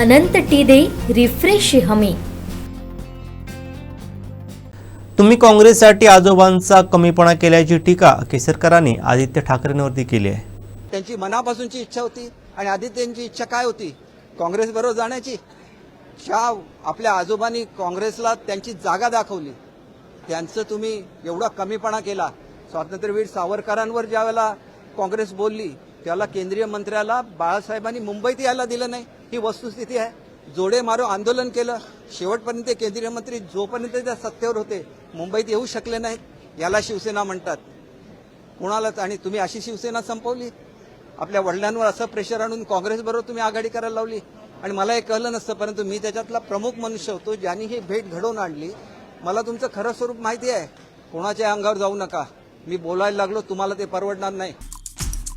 अनंत T दे refresh हमी. तुम्ही काँग्रेससाठी आजोबांचा कमीपणा केल्याची टीका केसरकरांनी आदित्य ठाकरेंवरती केली आहे. त्यांची मनापासूनची इच्छा होती आणि आदित्यची इच्छा काय होती? काँग्रेसबरोबर जाण्याची? ज्या आपल्या आजोबांनी काँग्रेसला त्यांची जागा दाखवली. त्यांचं तुम्ही एवढा कमीपणा केला. स्वातंत्र्यवीर सावरकरांवर ज्यावेळेला काँग्रेस बोलली त्याला केंद्रीय मंत्र्याला बाळासाहेबांनी मुंबईत यायला दिलं नाही. ही वस्तुस्थिती आहे. जोडे मारो आंदोलन केलं. शेवटपर्यंत केंद्रीय मंत्री जोपर्यंत त्या सत्तेवर होते मुंबईत येऊ शकले नाहीत. याला शिवसेना म्हणतात. कुणालाच आणि तुम्ही अशी शिवसेना संपवली? आपल्या वडिलांवर असं प्रेशर आणून काँग्रेसबरोबर तुम्ही आघाडी करायला लावली? आणि मला हे कळलं नसतं परंतु मी त्याच्यातला प्रमुख मनुष्य होतो ज्यांनी ही भेट घडवून आणली. मला तुमचं खरं स्वरूप माहिती आहे. कोणाच्या अंगावर जाऊ नका. मी बोलायला लागलो तुम्हाला ते परवडणार नाही.